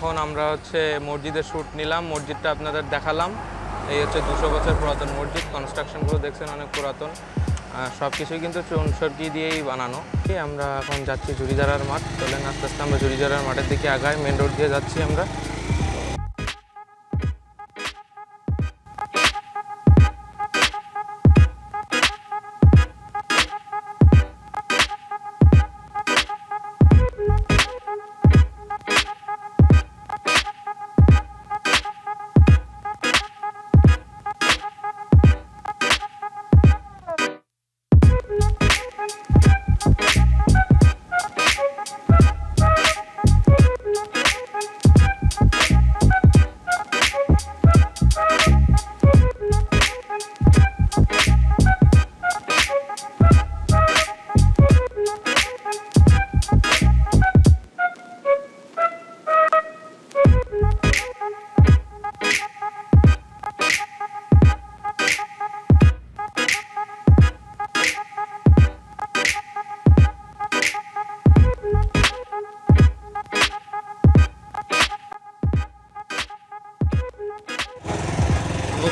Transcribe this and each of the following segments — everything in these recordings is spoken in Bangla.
এখন আমরা হচ্ছে মসজিদের শ্যুট নিলাম, মসজিদটা আপনাদের দেখালাম। এই হচ্ছে দুশো বছর পুরাতন মসজিদ কনস্ট্রাকশনগুলো দেখছেন অনেক পুরাতন। সব কিছুই কিন্তু চুনসর্গি দিয়েই বানানো। আমরা এখন যাচ্ছি ঝুড়িঝাড়ার মাঠ। চলেন আস্তে আস্তে আমরা ঝুড়িঝাড়ার মাঠের দিকে আগায় মেন রোড দিয়ে যাচ্ছি আমরা।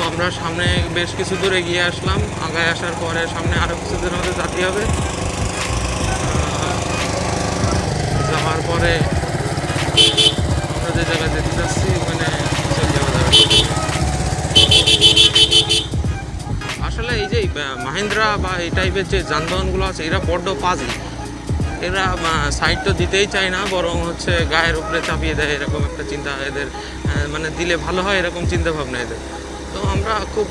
আমরা সামনে বেশ কিছু দূর এগিয়ে আসলাম। আগায় আসার পরে সামনে আরও কিছু দূর আমাদের যেতে হবে। যাওয়ার পরে আমরা যে জায়গায় যেতে চাচ্ছি ওখানে আসলে এই যে মাহিন্দ্রা বা এই টাইপের যে যানবাহনগুলো আছে, এরা বড্ড পাজি এরা সাইড তো দিতেই চায় না, বরং হচ্ছে গায়ের উপরে চাপিয়ে দেয়, এরকম একটা চিন্তা এদের মানে দিলে ভালো হয়, এরকম চিন্তা ভাবনা এদের। তো আমরা খুব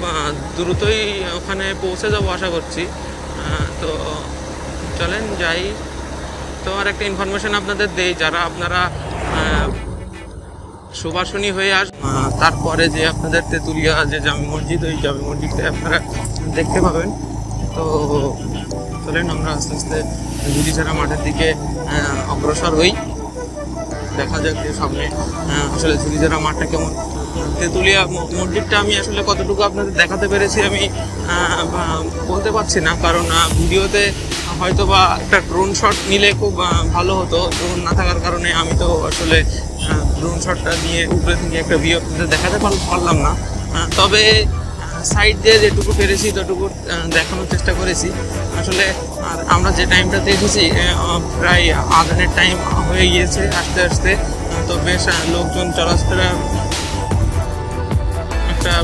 দ্রুতই ওখানে পৌঁছে যাব আশা করছি। তো চলেন যাই। তো আর একটা ইনফরমেশন আপনাদের দেই, যারা আপনারা সুবাসনী হয়ে আস তারপরে যে আপনাদের তেঁতুলিয়া যে জামি মসজিদ, ওই জামি মসজিদটা আপনারা দেখতে পাবেন। তো চলেন আমরা আস্তে আস্তে গুজিছাড়া মাঠের দিকে অগ্রসর হই। দেখা যাক যে সামনে আসলে ঝুড়িঝাড়া মাঠটা কেমন। তেঁতুলিয়া ম- মসজিদটা আমি আসলে কতটুকু আপনাদের দেখাতে পেরেছি আমি বলতে পারছি না। কারণ ভিডিওতে হয়তো বা একটা ড্রোন শট নিলে খুব ভালো হতো। ড্রোন না থাকার কারণে আমি তো আসলে ড্রোন শটটা নিয়ে উপরে থেকে একটা ভিউ আপনাদের দেখাতে পারলাম না। তবে সাইড দিয়ে যেটুকু পেরেছি ততটুকু দেখানোর চেষ্টা করেছি। আসলে, আর আমরা যে টাইমটাতে এসেছি প্রায় আধানের টাইম হয়ে গিয়েছে আস্তে আস্তে। তো বেশ লোকজন চলাফেরা একটা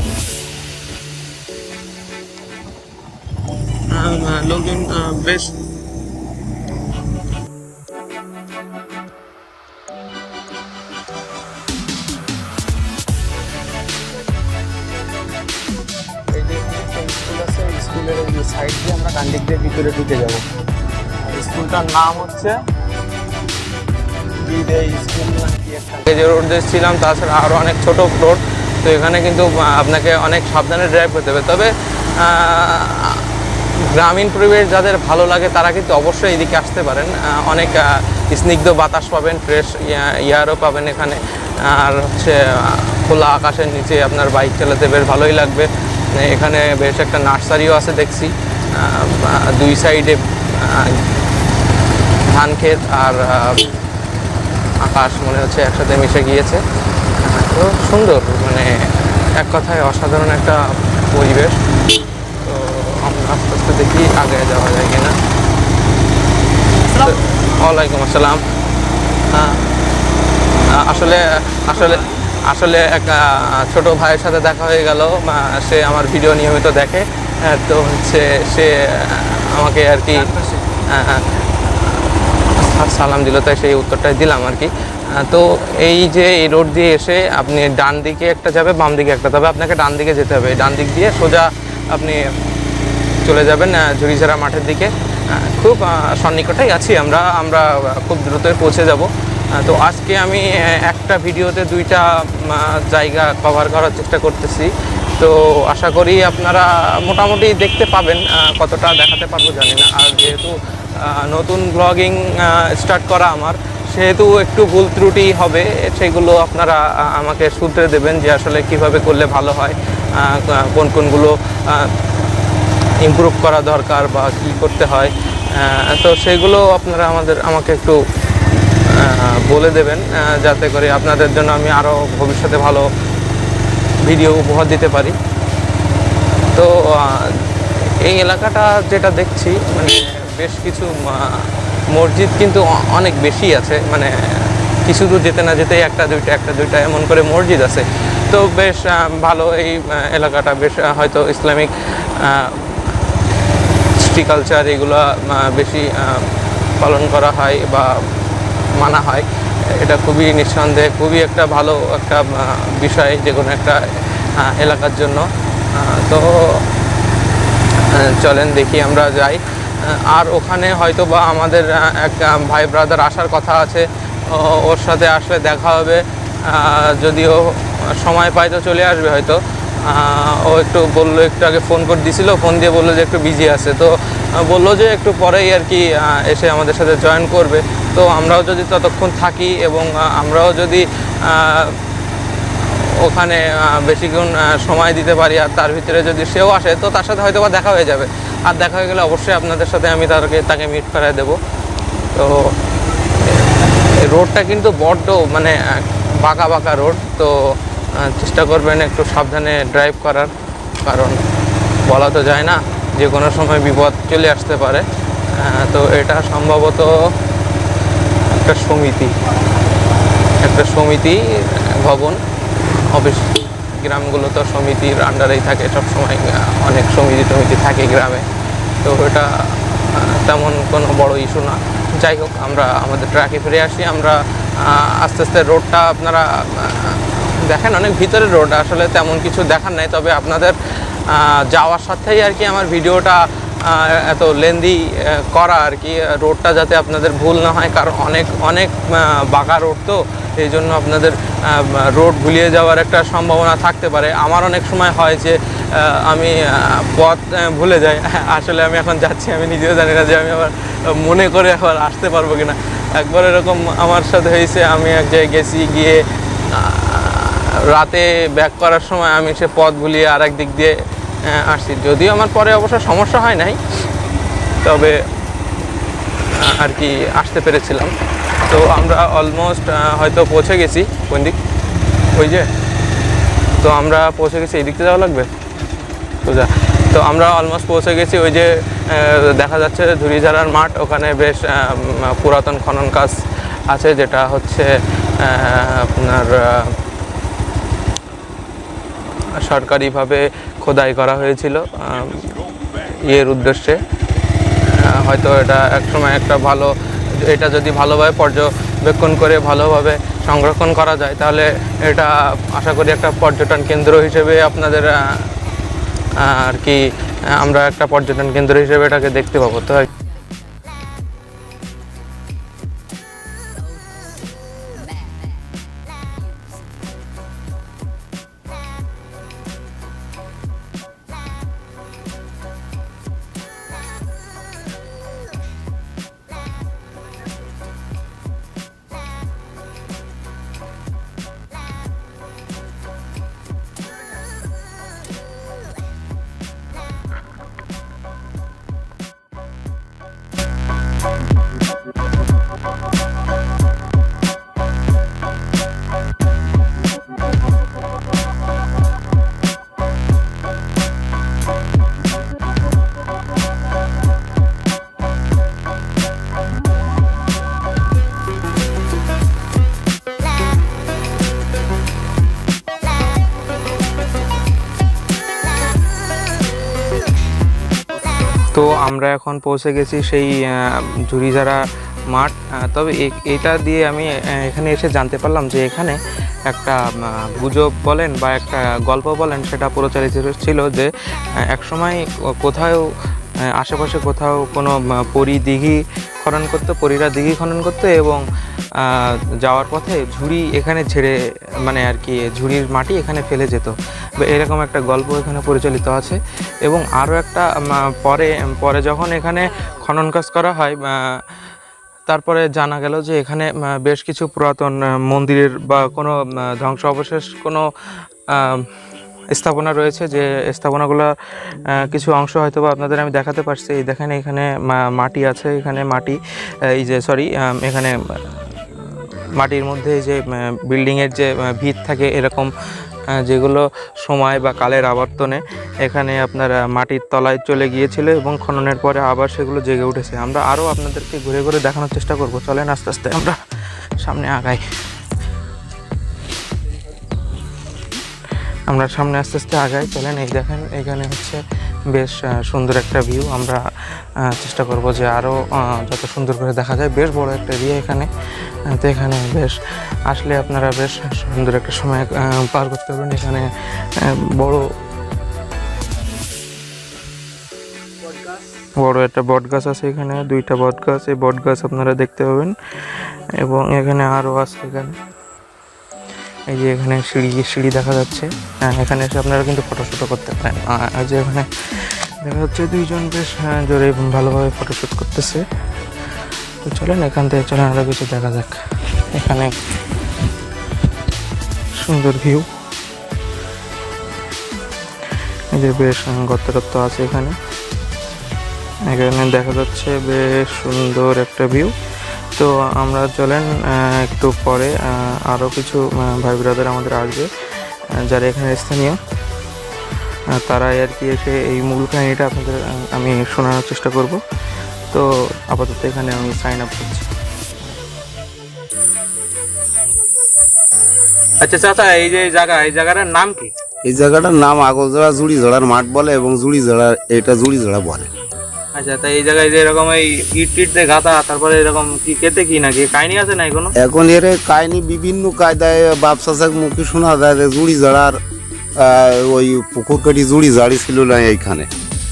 আহ, লোকজন বেশ। স্কুলের ওই সাইড দিয়ে আমরা ডান দিক দিয়ে ভিতরে ঢুকে যাব। স্কুলটার নাম হচ্ছে যে রোড ছিলাম তাছাড়া আরও অনেক ছোট রোড তো এখানে কিন্তু আপনাকে অনেক সাবধানে ড্রাইভ করতে হবে। তবে গ্রামীণ পরিবেশ যাদের ভালো লাগে, তারা কিন্তু অবশ্যই এদিকে আসতে পারেন। অনেক স্নিগ্ধ বাতাস পাবেন ফ্রেশ ইয়ারও পাবেন এখানে। আর হচ্ছে খোলা আকাশের নিচে আপনার বাইক চালাতে বেশ ভালোই লাগবে। এখানে বেশ একটা নার্সারিও আছে দেখছি। দুই সাইডে ধান ক্ষেত আর আকাশ মনে হচ্ছে একসাথে মিশে গিয়েছে। তো সুন্দর মানে এক কথায় অসাধারণ একটা পরিবেশ। তো আমরা আস্তে আস্তে দেখি আগে যাওয়া যায় কিনা। ওয়ালাইকুম আসসালাম। হ্যাঁ। আসলে আসলে আসলে এক ছোট ভাইয়ের সাথে দেখা হয়ে গেল। সে আমার ভিডিও নিয়মিত দেখে। তো হচ্ছে সে আমাকে আর কি সালাম দিল তাই সেই উত্তরটাই দিলাম আর কি। তো এই যে এই রোড দিয়ে এসে আপনি ডান দিকে একটা যাবে বাম দিকে একটা। তবে আপনাকে ডান দিকে যেতে হবে। ডান দিক দিয়ে সোজা আপনি চলে যাবেন আহ, ঝুড়িঝাড়া মাঠের দিকে। খুব সন্নিকটেই আছি আমরা। আমরা খুব দ্রুতই পৌঁছে যাব। তো আজকে আমি একটা ভিডিওতে দুইটা জায়গা কভার করার চেষ্টা করতেছি। তো আশা করি আপনারা মোটামুটি দেখতে পাবেন কতটা দেখাতে পারব জানি না। আর যেহেতু নতুন ব্লগিং স্টার্ট করা আমার সেহেতু একটু ভুল ত্রুটি হবে, সেগুলো আপনারা আমাকে শুধরে দেবেন যে আসলে কীভাবে করলে ভালো হয় কোন কোনগুলো ইমপ্রুভ করা দরকার বা কি করতে হয় তো সেগুলো আপনারা আমাদের, আমাকে একটু বলে দেবেন যাতে করে আপনাদের জন্য আমি আরও ভবিষ্যতে ভালো ভিডিও উপহার দিতে পারি। তো এই এলাকাটা যেটা দেখছি মানে বেশ কিছু মসজিদ কিন্তু অনেক বেশি আছে মানে কিছু দূর যেতে না যেতেই একটা দুইটা একটা দুইটা এমন করে মসজিদ আছে। তো বেশ ভালো এই এলাকাটা, বেশ হয়তো ইসলামিক হিস্ট্রি কালচার এগুলো বেশি পালন করা হয় বা মানা হয়। এটা খুবই নিঃসন্দেহে, খুবই একটা ভালো একটা বিষয় যে কোনো একটা এলাকার জন্য। তো চলেন দেখি, আমরা যাই। আর ওখানে হয়তো বা আমাদের এক ভাই ব্রাদার আসার কথা আছে ওর সাথে আসলে দেখা হবে। যদিও সময় পাই তো চলে আসবে হয়তো। ও একটু বলল, একটু আগে ফোন করে দিছিল ফোন দিয়ে বলল যে একটু বিজি আছে। তো বলল যে একটু পরেই আর কি এসে আমাদের সাথে জয়েন করবে। তো আমরাও যদি ততক্ষণ থাকি এবং আমরাও যদি ওখানে বেশিক্ষণ সময় দিতে পারি আর তার ভিতরে যদি সেও আসে, তো তার সাথে হয়তো বা দেখা হয়ে যাবে। আর দেখা হয়ে গেলে অবশ্যই আপনাদের সাথে আমি তাকে তাকে মিট করায় দেবো। তো রোডটা কিন্তু বড্ড মানে বাঁকা বাঁকা রোড তো চেষ্টা করবেন একটু সাবধানে ড্রাইভ করার। কারণ বলা তো যায় না, যে কোনো সময় বিপদ চলে আসতে পারে। তো এটা সম্ভবত একটা সমিতি। একটা সমিতি, ভবন, অফিস। গ্রামগুলো তো সমিতির আন্ডারেই থাকে সব সময় অনেক সমিতি টমিতি থাকে গ্রামে। তো ওটা তেমন কোনো বড় ইস্যু না। যাই হোক, আমরা আমাদের ট্র্যাকে ফিরে আসি। আমরা আস্তে আস্তে রোডটা আপনারা দেখেন অনেক ভিতরের রোড আসলে তেমন কিছু দেখার নাই। তবে আপনাদের যাওয়ার সাথেই আর কি আমার ভিডিওটা এত লেন্দি করা আর কি রোডটা যাতে আপনাদের ভুল না হয়, কারণ অনেক অনেক বাঁকা রোড তো, এই জন্য আপনাদের রোড ভুলিয়ে যাওয়ার একটা সম্ভাবনা থাকতে পারে। আমার অনেক সময় হয় যে আমি পথ ভুলে যাই। আসলে আমি এখন যাচ্ছি, আমি নিজেও জানি না যে আমি আবার মনে করে আবার আসতে পারব কিনা। একবার এরকম আমার সাথে হয়েছে, আমি এক জায়গায় গেছি, গিয়ে রাতে ব্যাক করার সময় আমি সে পথ ভুলিয়ে আর দিক দিয়ে আসছি। যদিও আমার পরে অবশ্য সমস্যা হয় নাই, তবে আর কি আসতে পেরেছিলাম। তো আমরা অলমোস্ট হয়তো পৌঁছে গেছি, কোন দিক? ওই যে, তো আমরা পৌঁছে গেছি, এই দিকতে যাওয়া লাগবে? যা, তো আমরা অলমোস্ট পৌঁছে গেছি ওই যে দেখা যাচ্ছে ধুরিঝাড়ার মাঠ, ওখানে বেশ পুরাতন খনন কাজ আছে, যেটা হচ্ছে আপনার সরকারিভাবে খোদাই করা হয়েছিল ইয়ের উদ্দেশ্যে। হয়তো এটা একসময় একটা ভালো, এটা যদি ভালোভাবে পর্যবেক্ষণ করে ভালোভাবে সংরক্ষণ করা যায়, তাহলে এটা আশা করি একটা পর্যটন কেন্দ্র হিসেবে আপনাদের আর কি, আমরা একটা পর্যটন কেন্দ্র হিসেবে এটাকে দেখতে পাবো। তো আমরা এখন পৌঁছে গেছি সেই আহ, ঝুড়িঝাড়া মাঠ। তবে এটা দিয়ে আমি এখানে এসে জানতে পারলাম যে এখানে একটা গুজব বলেন বা একটা গল্প বলেন সেটা প্রচারিত ছিল যে একসময় কোথাও আশেপাশে কোথাও কোনো পরি দিঘি খনন করতো পরীরা দিঘি খনন করতো এবং যাওয়ার পথে ঝুড়ি এখানে ছেড়ে মানে আর কি ঝুড়ির মাটি এখানে ফেলে যেত। এরকম একটা গল্প এখানে পরিচালিত আছে। এবং আরও একটা পরে পরে যখন এখানে খনন কাজ করা হয় তারপরে জানা গেল যে এখানে বেশ কিছু পুরাতন মন্দিরের বা কোনো ধ্বংস অবশেষ কোনো স্থাপনা রয়েছে যে স্থাপনাগুলো কিছু অংশ হয়তো বা আপনাদের আমি দেখাতে পারছি। এই দেখেন এখানে মাটি আছে, এখানে মাটি এই যে সরি এখানে, মাটির মধ্যে যে বিল্ডিংয়ের যে ভিত থাকে এরকম যেগুলো সময় বা কালের আবর্তনে এখানে আপনার মাটির তলায় চলে গিয়েছিল এবং খননের পরে আবার সেগুলো জেগে উঠেছে। আমরা আরও আপনাদেরকে ঘুরে ঘুরে দেখানোর চেষ্টা করব। চলেন আস্তে আস্তে আমরা সামনে আগাই। আমরা সামনে আস্তে আস্তে আগাই। চলেন এই দেখেন, এখানে হচ্ছে বেশ সুন্দর একটা ভিউ আমরা চেষ্টা করব যে আরও যত সুন্দর করে দেখা যায়। বেশ বড় একটা এরিয়া এখানে। তো এখানে বেশ আসলে আপনারা বেশ সুন্দর একটা সময় পার করতে পারবেন। এখানে বড় বড় একটা বট গাছ আছে এখানে। দুইটা বট গাছ এই বট গাছ আপনারা দেখতে পাবেন। এবং এখানে আরও আছে এখানে। এই যে এখানে সিঁড়ি সিঁড়ি দেখা যাচ্ছে। হ্যাঁ এখানে এসে আপনারা কিন্তু ফটোশ্যুটও করতে পারেন। আর যে এখানে দেখা যাচ্ছে দুইজন বেশ হ্যাঁ, জোরে ভালোভাবে ফটোশ্যুট করতেছে। তো চলেন এখান থেকে চলেন আরও কিছু দেখা যাক। এখানে সুন্দর ভিউ এই যে বেশ গর্ত টত্ত আছে এখানে। এখানে দেখা যাচ্ছে বেশ সুন্দর একটা ভিউ তো আমরা চলেন একটু পরে আরও কিছু ভাই ব্রাদার আমাদের আসবে যারা এখানে স্থানীয়। তারাই আর কি এসে এই মূল কাহিনীটা আপনাদের আমি শোনানোর চেষ্টা করব। তো আপাতত এখানে আমি সাইন আপ করছি। আচ্ছা চাচা, এই যে জায়গা, এই জায়গাটার নাম কি? এই জায়গাটার নাম আগলজোড়া জুড়ি জোড়ার মাঠ বলে এবং জুড়ি জোড়া এটা জুড়ি জোড়া বলে। আচ্ছা তা এই জায়গায় যে এরকম এই ইট টিট দিয়ে গাঁথা, তারপরে এরকম কি কেটে কি নাকি? কাহিনী আছে নাই কোনো এখন এর কাহিনী বিভিন্ন কায়দায় বাপসাসাক মুখে শোনা যায় যে জুড়ি জোড়ার ওই পুকুর কাটি জুড়ি জাড়ি ছিল না এইখানে।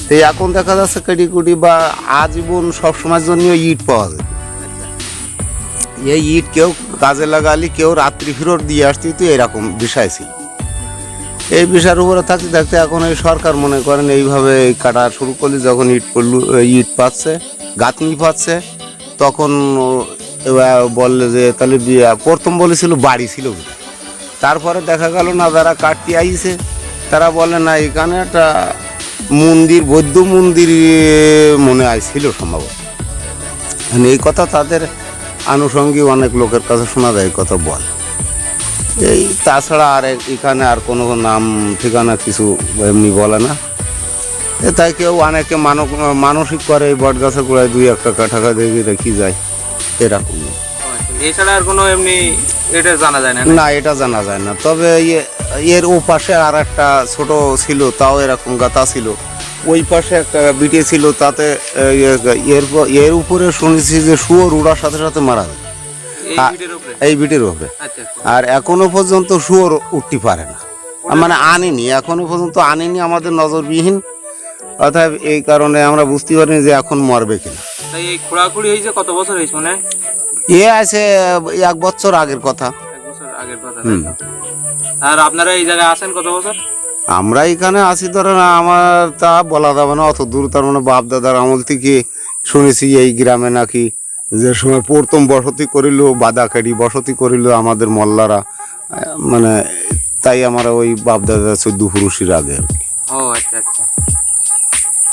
তো এখন দেখা যাচ্ছে কাটি কুটি বা আজীবন সবসময়ের জন্য ইট পাওয়া যায়। এই ইট কেউ কাজে লাগালি, কেউ রাত্রি ফেরত দিয়ে আসতি তো এরকম বিষয় ছিল। এই বিষয়ের উপরে থাকতে থাকতে এখন এই সরকার মনে করেন এইভাবে এই কাটা শুরু করলে যখন ইট পড়ল ইট পাচ্ছে, গাঁথনি পাচ্ছে, তখন এবার বললে যে তাহলে প্রথম বলেছিল বাড়ি ছিল তারপরে দেখা গেল না, যারা কাটতে আইছে, তারা বলে না, এখানে একটা মন্দির, বৌদ্ধ মন্দির মনে হয় ছিল সম্ভবত। মানে এই কথা তাদের আনুষঙ্গিক অনেক লোকের কাছে শোনা যায় কথা বলে। এই তাছাড়া আর এখানে আর কোনো নাম ঠিকানা কিছু এমনি বলে না। তাই কেউ অনেকে মানব মানসিক করে এই বট গাছের গোড়ায় দুই একটা কাঠাকা দিয়ে রেখে যায়? এরকম। এছাড়া আর কোনো এমনি এটা জানা যায় না না এটা জানা যায় না। তবে ইয়ে- এর ও পাশে আর একটা ছোট ছিল তাও এরকম গাতা ছিল। ওই পাশে একটা বিটে ছিল তাতে এর এর উপরে শুনেছি যে শুয়োর উড়ার সাথে সাথে মারা যায়। এই বিটের উপরে? আচ্ছা আচ্ছা। আর এখনও পর্যন্ত শুয়োর উঠতে পারে না। মানে আনেনি এখনও পর্যন্ত আনেনি আমাদের নজরবিহীন। অর্থাৎ এই কারণে আমরা বুঝতে পারিনি যে এখন মরবে কিনা। এই খোঁড়াখুড়ি হয়েছে কত বছর হয়েছে মানে? এ আছে এক বছর আগের কথা। এক বছর আগের কথা? আর আপনারা এই জায়গায় আসেন কত বছর? আমরা এখানে আসি ধরেন আমার তা বলা যাবে না অত দূর তার মানে বাপ দাদার আমল থেকে শুনেছি এই গ্রামে নাকি যে সময় প্রথম বসতি করিল বাদাকাড়ি বসতি করিল আমাদের মল্লারা মানে তাই আমার ওই বাপদাদা চোদ্দ পুরুষের আগে আর কি। ও আচ্ছা আচ্ছা।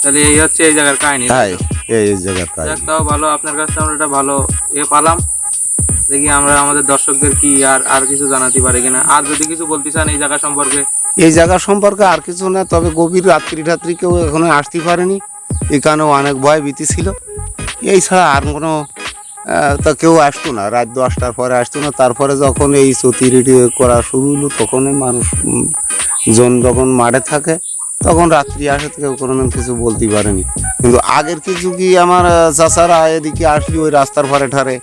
তাহলে এই হচ্ছে এই জায়গার কাহিনী তাই এই এই জায়গার যাক তাও ভালো আপনার কাছ থেকে আমরা একটা ভালো এ পালাম। দেখি আমরা আমাদের দর্শকদের কি আর আর কিছু জানাতে পারি কিনা। আর যদি কিছু বলতে চান এই জায়গা সম্পর্কে? এই জায়গা সম্পর্কে আর কিছু না তবে গভীর রাত্রি রাত্রি কেউ এখনও আসতে পারেনি। এখানেও অনেক ভয় ভীতি ছিল। এই ছাড়া আর কোনো তা কেউ আসতো না। রাত দশটার পরে আসতো না। তারপরে যখন এই চতিরিটি করা শুরু হলো, তখনই মানুষ জন যখন মাঠে থাকে, তখন রাত্রি আসে কেউ কোনো দিন কিছু বলতে পারেনি। কিন্তু আগের কিছু কি আমার চাচারা এদিকে আসলি ওই রাস্তার ধারে ঠারে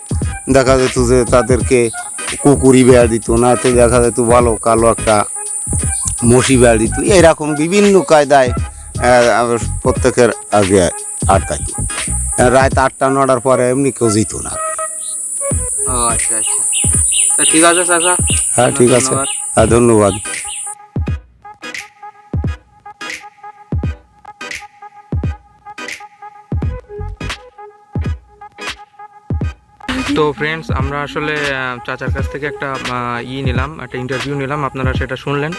দেখা যেত যে তাদেরকে কুকুরি বেড়া দিত, না তো দেখা যেত ভালো কালো একটা মসি বেড়া দিত। এরকম বিভিন্ন কায়দায় প্রত্যেকের আগে আটকাইত। রাত আটটা নটার পরে এমনি কেউ যেত না। আচ্ছা আচ্ছা। ঠিক আছে চাচা। হ্যাঁ ঠিক আছে। হ্যাঁ ধন্যবাদ। তো ফ্রেন্ডস আমরা আসলে চাচার কাছ থেকে একটা ই নিলাম, একটা ইন্টারভিউ নিলাম, আপনারা সেটা শুনলেন।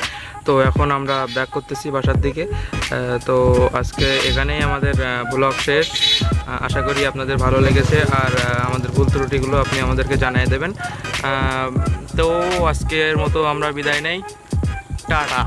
তো এখন আমরা ব্যাক করতেছি বাসার দিকে। তো আজকে এখানেই আমাদের ব্লগ শেষ। আশা করি আপনাদের ভালো লেগেছে, আর আমাদের ভুল ত্রুটিগুলো আপনি আমাদেরকে জানিয়ে দেবেন। তো আজকের মতো আমরা বিদায় নেই। টাটা।